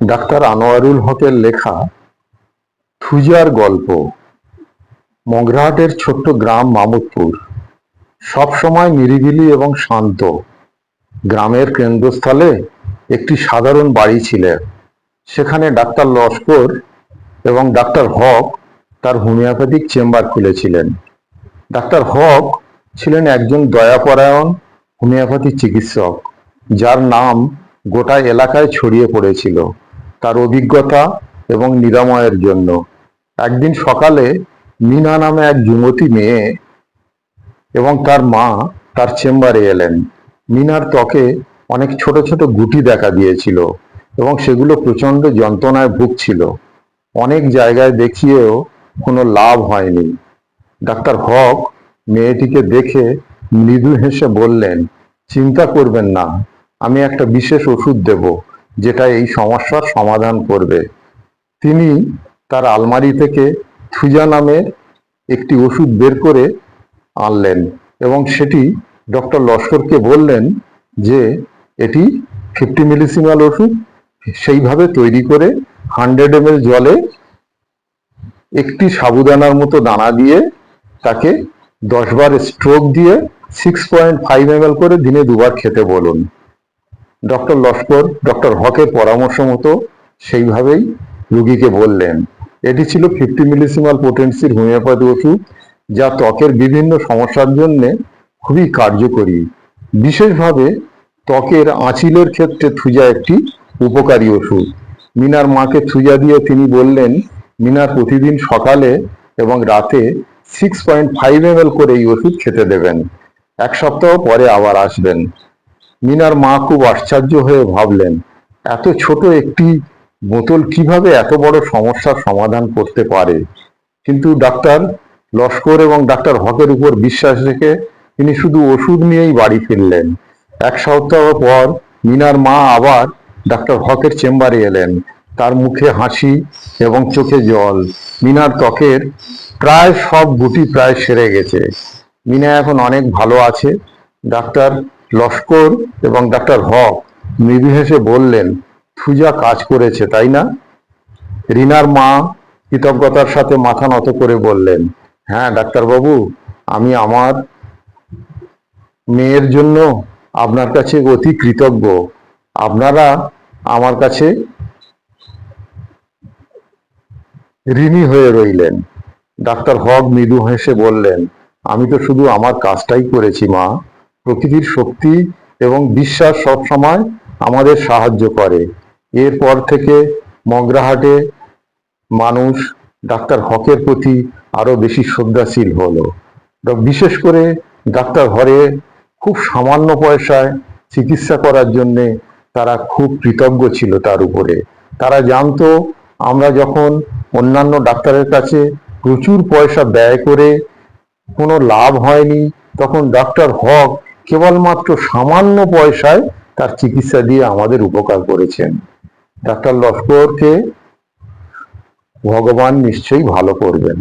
Doctor Anwarul হকের লেখা থুজার গল্প, মগরাহাটের ছোট্ট গ্রাম মামুদপুর। সবসময় নিরিবিলি এবং শান্ত। গ্রামের কেন্দ্রস্থলে একটি সাধারণ বাড়ি ছিল সেখানে ডাক্তার লস্কর এবং ডাক্তার হক তার হোমিওপ্যাথিক চেম্বার খুলেছিলেন। ডাক্তার হক ছিলেন একজন দয়াপরায়ণ হোমিওপ্যাথি চিকিৎসক, যার নাম গোটা এলাকায় ছড়িয়ে পড়েছিল। অভিজ্ঞতা এবং নিরাময়ের জন্য। একদিন সকালে মিনা নামে এক যুবতী মেয়ে এবং তার মা তার চেম্বারে এলেন। মিনার ত্বকে অনেক ছোট ছোট গুটি দেখা দিয়েছিল এবং সেগুলো প্রচণ্ড যন্ত্রণায় ভুগছিল। অনেক জায়গায় দেখিয়েও কোনো লাভ হয়নি। ডাক্তার হক মেয়েটিকে দেখে মৃদু হেসে বললেন, চিন্তা করবেন না, আমি একটা বিশেষ ওষুধ দেব। যেটা এই সমস্যার সমাধান করবে। তিনি তার আলমারি থেকে থুজা নামের একটি ওষুধ বের করে আনলেন এবং সেটি ডক্টর লস্করকে বললেন যে, এটি ফিফটি মিলিসিমাল ওষুধ। সেইভাবে তৈরি করে হান্ড্রেড এম জলে একটি সাবুদানার মতো দানা দিয়ে তাকে দশ বার স্ট্রোক দিয়ে সিক্স পয়েন্ট ফাইভ এম করে দিনে দুবার খেতে বলুন। ডক্টর লস্কর, ডক্টর হকের পরামর্শ মতো সেইভাবেই রুগীকে বললেন। এটি ছিল ফিফটি মিলিসিমাল পোটেন্সির হোমিওপ্যাথি ওষুধ, যা ত্বকের বিভিন্ন সমস্যার জন্য খুবই কার্যকরী। বিশেষভাবে ত্বকের আঁচিলের ক্ষেত্রে থুজা একটি উপকারী ওষুধ। মিনার মাকে থুজা দিয়ে তিনি বললেন, মিনার প্রতিদিন সকালে এবং রাতে সিক্স পয়েন্ট ফাইভ এম করে এই ওষুধ খেতে দেবেন। এক সপ্তাহ পরে আবার আসবেন। মিনার মা খুব আশ্চর্য হয়ে ভাবলেন, এত ছোট একটি বোতল কীভাবে এত বড় সমস্যার সমাধান করতে পারে? কিন্তু ডাক্তার লস্কর এবং ডাক্তার হকের উপর বিশ্বাস রেখে তিনি শুধু ওষুধ নিয়েই বাড়ি ফিরলেন। এক সপ্তাহ পর মিনার মা আবার ডাক্তার হকের চেম্বারে এলেন। তার মুখে হাসি এবং চোখে জল। মিনার ত্বকের প্রায় সব গুটি প্রায় সেরে গেছে। মিনা এখন অনেক ভালো আছে। ডাক্তার লস্কর এবং ডাক্তার হক হেসে বললেন থুজা কাজ করেছে, তাই না? রিনার মা কৃতজ্ঞতার সাথে মাথা নত করে বললেন হ্যাঁ ডাক্তারবাবু, আমি আমার মেয়ের জন্য আপনার কাছে অতি কৃতজ্ঞ। আপনারা আমার কাছে ঋণী হয়ে রইলেন। ডাক্তার হক মৃদু হেসে বললেন, আমি তো শুধু আমার কাজটাই করেছি, মা। প্রকৃতির শক্তি এবং বিশ্বাস সব সময় আমাদের সাহায্য করে। এরপর থেকে মগরাহাটে মানুষ ডাক্তার হকের প্রতি আরও বেশি শ্রদ্ধাশীল হলো। বিশেষ করে ডাক্তার ঘরে খুব সামান্য পয়সায় চিকিৎসা করার জন্যে তারা খুব কৃতজ্ঞ ছিল তার উপরে। তারা জানতো আমরা যখন অন্যান্য ডাক্তারের কাছে প্রচুর পয়সা ব্যয় করে কোনো লাভ হয়নি, তখন ডাক্তার হক কেবলমাত্র সামান্য পয়সায় তার চিকিৎসা দিয়ে আমাদের উপকার করেছেন। ডাক্তার লস্করকে ভগবান নিশ্চয়ই ভালো করবেন।